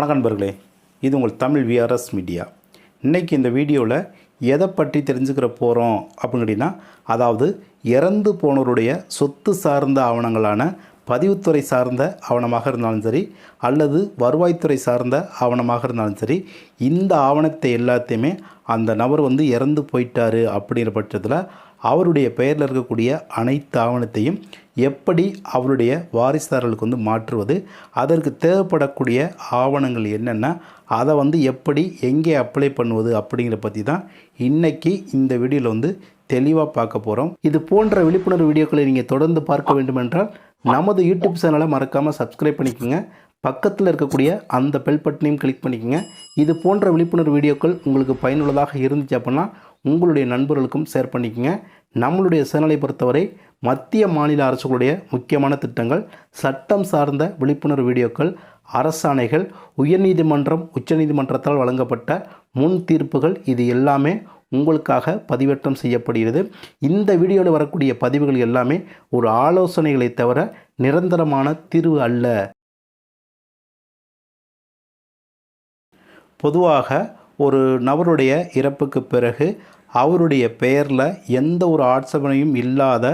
வணக்கம் நண்பர்களே. இது உங்கள் தமிழ் விஆர்எஸ் மீடியா இன்றைக்கி இந்த வீடியோவில் எதை பற்றி தெரிஞ்சுக்கிற போகிறோம் அப்படின்னு கேட்டிங்கன்னா அதாவது இறந்து போனவருடைய சொத்து சார்ந்த ஆவணங்களான பதிவுத்துறை சார்ந்த ஆவணமாக இருந்தாலும் சரி அல்லது வருவாய்த்துறை சார்ந்த ஆவணமாக இருந்தாலும் சரி இந்த ஆவணத்தை எல்லாத்தையுமே அந்த நபர் வந்து இறந்து போயிட்டார் அப்படிங்கிற பட்சத்தில் அவருடைய பெயரில் இருக்கக்கூடிய அனைத்து ஆவணத்தையும் எப்படி அவருடைய வாரிசுதாரர்களுக்கு வந்து மாற்றுவது அதற்கு தேவைப்படக்கூடிய ஆவணங்கள் என்னென்ன அதை வந்து எப்படி எங்கே அப்ளை பண்ணுவது அப்படிங்கிற பற்றி தான் இன்றைக்கி இந்த வீடியோவில் வந்து தெளிவாக பார்க்க போகிறோம் இது போன்ற விழிப்புணர்வு வீடியோக்களை நீங்கள் தொடர்ந்து பார்க்க வேண்டுமென்றால் நமது யூடியூப் சேனலை மறக்காமல் சப்ஸ்கிரைப் பண்ணிக்கோங்க. பக்கத்தில் இருக்கக்கூடிய அந்த பெல் பட்டனையும் கிளிக் பண்ணிக்கோங்க. இது போன்ற விழிப்புணர்வு வீடியோக்கள் உங்களுக்கு பயனுள்ளதாக இருந்துச்சு அப்படின்னா உங்களுடைய நண்பர்களுக்கும் ஷேர் பண்ணிக்கோங்க. நம்மளுடைய சேனலை பொறுத்தவரை மத்திய மாநில அரசுகளுடைய முக்கியமான திட்டங்கள் சட்டம் சார்ந்த விழிப்புணர்வு வீடியோக்கள் அரசாணைகள் உயர்நீதிமன்றம் உச்சநீதிமன்றத்தால் வழங்கப்பட்ட முன் தீர்ப்புகள் இது எல்லாமே உங்களுக்காக பதிவேற்றம் செய்யப்படுகிறது. இந்த வீடியோவில் வரக்கூடிய பதிவுகள் எல்லாமே ஒரு ஆலோசனைகளை தவிர நிரந்தரமான தீர்வு அல்ல. பொதுவாக ஒரு நபருடைய இறப்புக்கு பிறகு அவருடைய பெயரில் எந்த ஒரு ஆட்சேபனையும் இல்லாத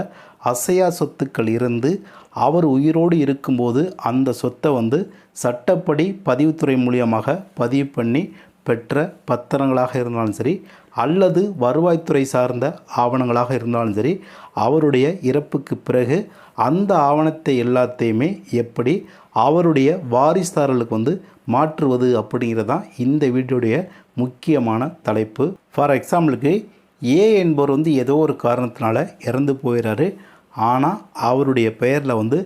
அசையா சொத்துக்கள் இருந்து அவர் உயிரோடு இருக்கும்போது அந்த சொத்தை வந்து சட்டப்படி பதிவுத்துறை மூலியமாக பதிவு பண்ணி பெற்ற பத்திரங்களாக இருந்தாலும் சரி அல்லது வருவாய்த்துறை சார்ந்த ஆவணங்களாக இருந்தாலும் சரி அவருடைய இறப்புக்கு பிறகு அந்த ஆவணத்தை எல்லாத்தையுமே எப்படி அவருடைய வாரிசுதாரர்களுக்கு வந்து மாற்றுவது அப்படிங்கிறது தான் இந்த வீடியோடைய முக்கியமான தலைப்பு. ஃபார் எக்ஸாம்பிளுக்கு ஏ என்பவர் வந்து ஏதோ ஒரு காரணத்தினால இறந்து போயிடுறாரு ஆனால் அவருடைய பெயரில் வந்து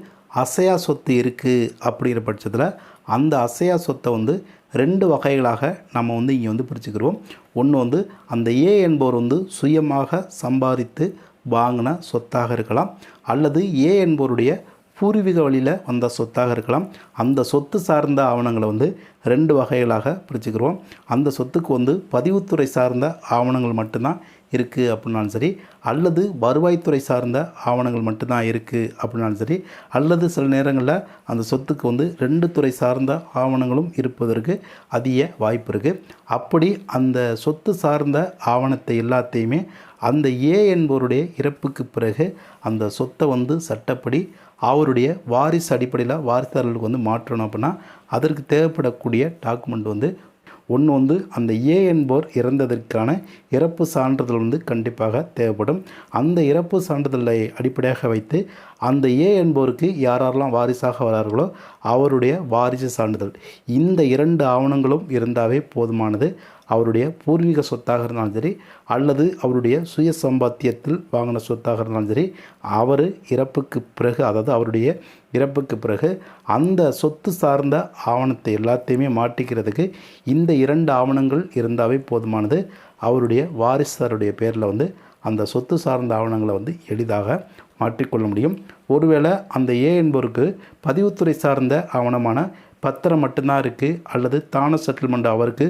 அசையா சொத்து இருக்குது அப்படிங்கிற பட்சத்தில் அந்த அசையா சொத்தை வந்து ரெண்டு வகைகளாக நம்ம வந்து இங்கே வந்து பிரிச்சுக்கிறோம். ஒன்று வந்து அந்த ஏ என்பவர் வந்து சுயமாக சம்பாதித்து வாங்கின சொத்தாக இருக்கலாம். அல்லது ஏ என்பவருடைய பூர்வீக வழியில் வந்த சொத்தாக இருக்கலாம். அந்த சொத்து சார்ந்த ஆவணங்களை வந்து ரெண்டு வகைகளாக பிரிச்சுக்கிறோம் அந்த சொத்துக்கு வந்து பதிவுத்துறை சார்ந்த ஆவணங்கள் மட்டும்தான் இருக்குது அப்படின்னாலும் சரி அல்லது வருவாய்த்துறை சார்ந்த ஆவணங்கள் மட்டும்தான் இருக்குது அப்படின்னாலும் சரி அல்லது சில நேரங்களில் அந்த சொத்துக்கு வந்து ரெண்டு துறை சார்ந்த ஆவணங்களும் இருப்பதற்கு அதிக வாய்ப்பு இருக்குது அப்படி அந்த சொத்து சார்ந்த ஆவணத்தை எல்லாத்தையுமே அந்த ஏ என்பவருடைய இறப்புக்கு பிறகு அந்த சொத்தை வந்து சட்டப்படி அவருடைய வாரிசு அடிப்படையில் வாரிசாரர்களுக்கு வந்து மாற்றணும் அப்படின்னா அதற்கு தேவைப்படக்கூடிய டாக்குமெண்ட் வந்து ஒன்று வந்து அந்த ஏ என்போர் இறந்ததற்கான இறப்பு சான்றிதழ் வந்து கண்டிப்பாக தேவைப்படும். அந்த இறப்பு சான்றிதழை அடிப்படையாக வைத்து அந்த ஏ என்போருக்கு யாரெல்லாம் வாரிசாக வரார்களோ அவருடைய வாரிசு சான்றிதழ். இந்த இரண்டு ஆவணங்களும் இருந்தாவே போதுமானது. அவருடைய பூர்வீக சொத்தாக இருந்தாலும் சரி அல்லது அவருடைய சுய சம்பாத்தியத்தில் வாங்கின சொத்தாக இருந்தாலும் சரி அவர் இறப்புக்கு பிறகு அதாவது அவருடைய இறப்புக்கு பிறகு அந்த சொத்து சார்ந்த ஆவணத்தை எல்லாத்தையுமே மாட்டிக்கிறதுக்கு இந்த இரண்டு ஆவணங்கள் இருந்தாவே போதுமானது. அவருடைய வாரிசாருடைய பேரில் வந்து அந்த சொத்து சார்ந்த ஆவணங்களை வந்து எளிதாக மாற்றிக்கொள்ள முடியும். ஒருவேளை அந்த ஏ என்பவருக்கு பதிவுத்துறை சார்ந்த ஆவணமான பத்திரம் மட்டும்தான் இருக்குது அல்லது தான செட்டில்மெண்ட் அவருக்கு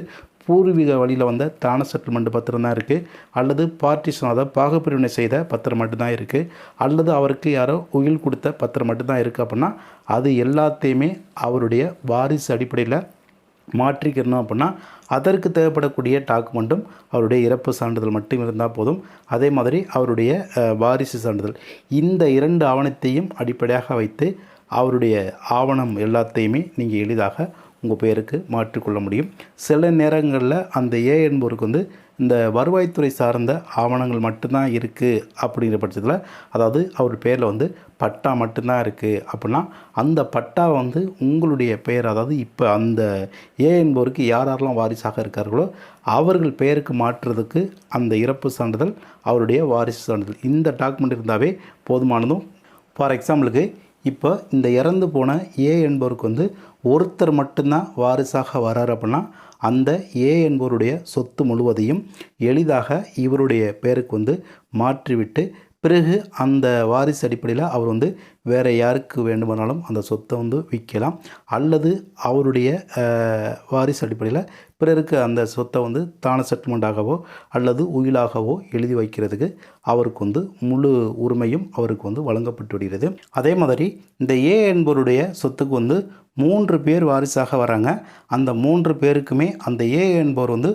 பூர்வீக வழியில் வந்த தான செட்டில்மெண்ட் பத்திரம் தான் இருக்குது அல்லது பார்ட்டிஷன் அதாவது பாகப்பிரிவினை செய்த பத்திரம் மட்டும்தான் இருக்குது அல்லது அவருக்கு யாரோ உயில் கொடுத்த பத்திரம் மட்டும்தான் இருக்குது அப்படின்னா அது எல்லாத்தையுமே அவருடைய வாரிசு அடிப்படையில் மாற்றிக்கிறணும் அப்படின்னா அதற்கு தேவைப்படக்கூடிய டாக்குமெண்ட்டும் அவருடைய இறப்பு சான்றிதழ் மட்டும் இருந்தால் போதும். அதே மாதிரி அவருடைய வாரிசு சான்றிதழ். இந்த இரண்டு ஆவணத்தையும் அடிப்படையாக வைத்து அவருடைய ஆவணம் எல்லாத்தையுமே நீங்கள் எளிதாக உங்கள் பெயருக்கு மாற்றிக்கொள்ள முடியும். சில நேரங்களில் அந்த ஏ என்பவருக்கு வந்து இந்த வருவாய்த்துறை சார்ந்த ஆவணங்கள் மட்டும்தான் இருக்குது அப்படிங்கிற பட்சத்தில் அதாவது அவர் பேரில் வந்து பட்டா மட்டும்தான் இருக்குது அப்படின்னா அந்த பட்டா வந்து உங்களுடைய பெயர் அதாவது இப்போ அந்த ஏ என்பவருக்கு யார் யாரெல்லாம் வாரிசாக இருக்கார்களோ அவர்கள் பெயருக்கு மாற்றுறதுக்கு அந்த இறப்பு சான்றிதழ் அவருடைய வாரிசு சான்றிதழ். இந்த டாக்குமெண்ட் இருந்தாவே போதுமானதும். ஃபார் எக்ஸாம்பிளுக்கு இப்போ இந்த இறந்து போன ஏ என்பவருக்கு வந்து ஒருத்தர் மட்டும்தான் வாரிசாக வரார் அப்படின்னா அந்த ஏ என்பவருடைய சொத்து முழுவதையும் எளிதாக இவருடைய பேருக்கு வந்து மாற்றிவிட்டு பிறகு அந்த வாரிசு அடிப்படையில் அவர் வந்து வேறு யாருக்கு வேண்டுமானாலும் அந்த சொத்தை வந்து விற்கலாம். அல்லது அவருடைய வாரிசு அடிப்படையில் பிறருக்கு அந்த சொத்தை வந்து தான செட்டில்மெண்ட்டாகவோ அல்லது உயிலாகவோ எழுதி வைக்கிறதுக்கு அவருக்கு வந்து முழு உரிமையும் அவருக்கு வந்து வழங்கப்பட்டு விடுகிறது அதே மாதிரி இந்த ஏ என்பவருடைய சொத்துக்கு வந்து மூன்று பேர் வாரிசாக வராங்க. அந்த மூன்று பேருக்குமே அந்த ஏ என்பவர் வந்து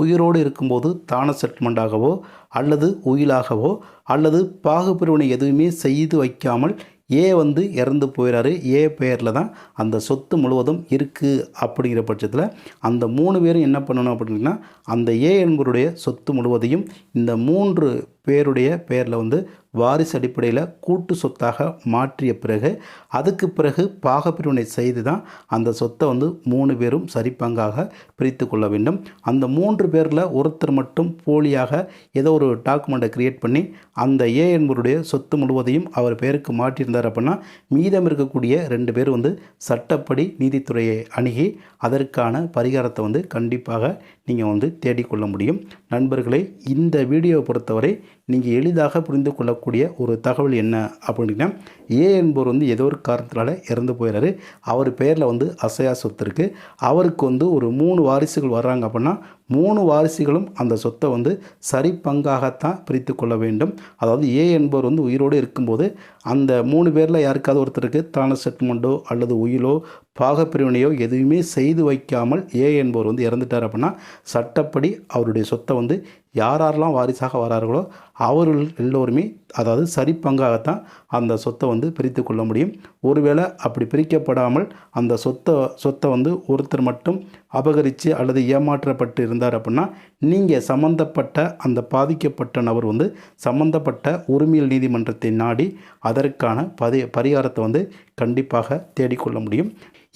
உயிரோடு இருக்கும்போது தான செட்டில்மெண்ட்டாகவோ அல்லது உயிலாகவோ அல்லது பாகுபிரிவினை எதுவுமே செய்து வைக்காமல் ஏ வந்து இறந்து போயிடாரு ஏ பெயரில் தான் அந்த சொத்து முழுவதும் இருக்குது அப்படிங்கிற பட்சத்தில் அந்த மூணு பேரும் என்ன பண்ணணும் அப்படின்னா அந்த ஏ என்பவருடைய சொத்து முழுவதையும் இந்த மூன்று பேருடைய பெயரில் வந்து வாரிசு அடிப்படையில் கூட்டு சொத்தாக மாற்றிய பிறகு அதுக்கு பிறகு பாகப்பிரிவினை செய்து தான் அந்த சொத்தை வந்து மூணு பேரும் சரிப்பங்காக பிரித்து கொள்ள வேண்டும். அந்த மூன்று பேரில் ஒருத்தர் மட்டும் போலியாக ஏதோ ஒரு டாக்குமெண்ட்டை கிரியேட் பண்ணி அந்த ஏ என்பவருடைய சொத்து முழுவதையும் அவர் பேருக்கு மாற்றியிருந்தார் அப்படின்னா மீதம் இருக்கக்கூடிய ரெண்டு பேர் வந்து சட்டப்படி நீதித்துறையை அணுகி அதற்கான பரிகாரத்தை வந்து கண்டிப்பாக நீங்கள் வந்து தேடிக்கொள்ள முடியும். நண்பர்களை இந்த வீடியோவை பொறுத்தவரை நீங்கள் எளிதாக புரிந்து கொள்ளக்கூடிய ஒரு தகவல் என்ன அப்படின்னா ஏ என்பவர் வந்து ஏதோ ஒரு காரணத்தினால இறந்து போயிடுறாரு அவர் பேரில் வந்து அசையா சொத்து இருக்குது அவருக்கு வந்து ஒரு மூணு வாரிசுகள் வர்றாங்க அப்படின்னா மூணு வாரிசுகளும் அந்த சொத்தை வந்து சரி பங்காகத்தான் பிரித்து கொள்ள வேண்டும். அதாவது ஏ என்பவர் வந்து உயிரோடு இருக்கும்போது அந்த மூணு பேரில் யாருக்காவது ஒருத்தருக்கு தான செட்டில்மெண்ட்டோ அல்லது உயிலோ பாகப்பிரிவினையோ எதுவுமே செய்து வைக்காமல் ஏ என்பவர் வந்து இறந்துட்டார் அப்படின்னா சட்டப்படி அவருடைய சொத்தை வந்து யாரெல்லாம் வாரிசாக வரார்களோ அவர்கள் எல்லோருமே அதாவது சரி பங்காகத்தான் அந்த சொத்தை வந்து பிரித்து கொள்ள முடியும். ஒருவேளை அப்படி பிரிக்கப்படாமல் அந்த சொத்தை சொத்தை வந்து ஒருத்தர் மட்டும் அபகரித்து அல்லது ஏமாற்றப்பட்டு இருந்தார் அப்படின்னா நீங்கள் சம்மந்தப்பட்ட அந்த பாதிக்கப்பட்ட நபர் வந்து சம்மந்தப்பட்ட உரிமையல் நீதிமன்றத்தை நாடி அதற்கான பதி பரிகாரத்தை வந்து கண்டிப்பாக தேடிக்கொள்ள முடியும்.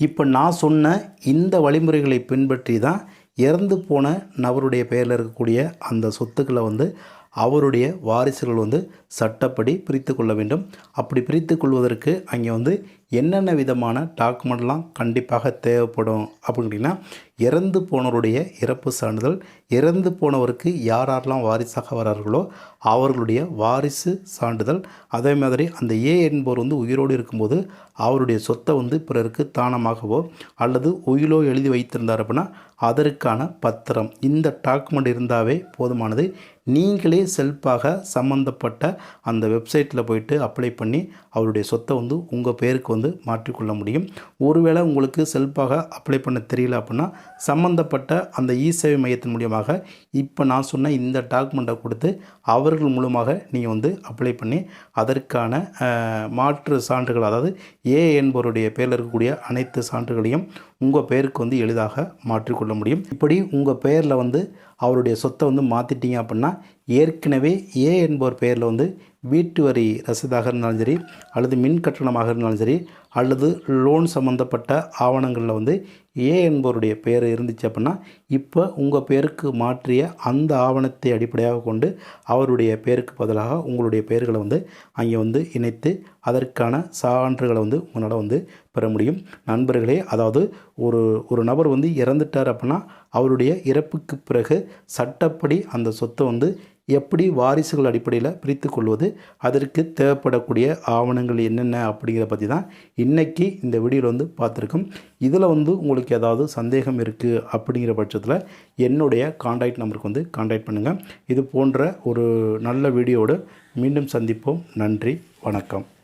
இப்போ நான் சொன்ன இந்த வழிமுறைகளை பின்பற்றி தான் இறந்து போன நபருடைய பெயரில் இருக்கக்கூடிய அந்த சொத்துக்களை வந்து அவருடைய வாரிசுகள் வந்து சட்டப்படி பிரித்து கொள்ள வேண்டும். அப்படி பிரித்து கொள்வதற்கு அங்கே வந்து என்னென்ன விதமான டாக்குமெண்ட்லாம் கண்டிப்பாக தேவைப்படும் அப்படின்னா இறந்து போனவருடைய இறப்பு சான்றிதழ் இறந்து போனவருக்கு யார் யாரெல்லாம் வாரிசாக வரார்களோ அவர்களுடைய வாரிசு சான்றிதழ் அதே மாதிரி அந்த ஏ என்பவர் வந்து உயிரோடு இருக்கும்போது அவருடைய சொத்தை வந்து பிறருக்கு தானமாகவோ அல்லது உயிலோ எழுதி வைத்திருந்தார் அப்படின்னா அதற்கான பத்திரம். இந்த டாக்குமெண்ட் இருந்தாவே போதுமானது. நீங்களே செல்ஃபாக சம்மந்தப்பட்ட அந்த வெப்சைட்டில் போயிட்டு அப்ளை பண்ணி அவருடைய சொத்தை வந்து உங்கள் பேருக்கு வந்து மாற்றிக்கொள்ள முடியும். ஒருவேளை உங்களுக்கு செல்ஃபாக அப்ளை பண்ண தெரியல அப்படின்னா சம்மந்தப்பட்ட அந்த இ சேவை மையத்தின் மூலியமாக இப்போ நான் சொன்ன இந்த டாக்குமெண்ட்டை கொடுத்து அவர்கள் மூலமாக நீங்கள் வந்து அப்ளை பண்ணி அதற்கான மாற்று சான்றுகள் அதாவது ஏ என்பவருடைய பேரில் இருக்கக்கூடிய அனைத்து சான்றுகளையும் உங்கள் பெயருக்கு வந்து எளிதாக மாற்றிக்கொள்ள முடியும். இப்படி உங்கள் பெயரில் வந்து அவருடைய சொத்தை வந்து மாற்றிட்டீங்க அப்படின்னா ஏற்கனவே ஏ என்பவர் பெயரில் வந்து வீட்டு வரி ரசீதாக இருந்தாலும் சரி அல்லது மின் கட்டணமாக இருந்தாலும் சரி அல்லது லோன் சம்மந்தப்பட்ட ஆவணங்களில் வந்து ஏ என்பவருடைய பெயர் இருந்துச்சு அப்படின்னா இப்போ உங்கள் பேருக்கு மாற்றிய அந்த ஆவணத்தை அடிப்படையாக கொண்டு அவருடைய பேருக்கு பதிலாக உங்களுடைய பெயர்களை வந்து அங்கே வந்து இணைத்து அதற்கான சான்றுகளை வந்து உங்களால் வந்து பெற முடியும். நண்பர்களே அதாவது ஒரு ஒரு நபர் வந்து இறந்துட்டார் அப்படின்னா அவருடைய இறப்புக்கு பிறகு சட்டப்படி அந்த சொத்தை வந்து எப்படி வாரிசுகள் அடிப்படையில் பிரித்து கொள்வது அதற்கு தேவைப்படக்கூடிய ஆவணங்கள் என்னென்ன அப்படிங்கிறத பற்றி தான் இன்றைக்கி இந்த வீடியோவில் வந்து பார்த்துருக்கோம். இதில் வந்து உங்களுக்கு ஏதாவது சந்தேகம் இருக்குது அப்படிங்கிற பட்சத்தில் என்னுடைய காண்டாக்ட் நம்பருக்கு வந்து காண்டாக்ட் பண்ணுங்கள் இது போன்ற ஒரு நல்ல வீடியோடு மீண்டும் சந்திப்போம். நன்றி வணக்கம்.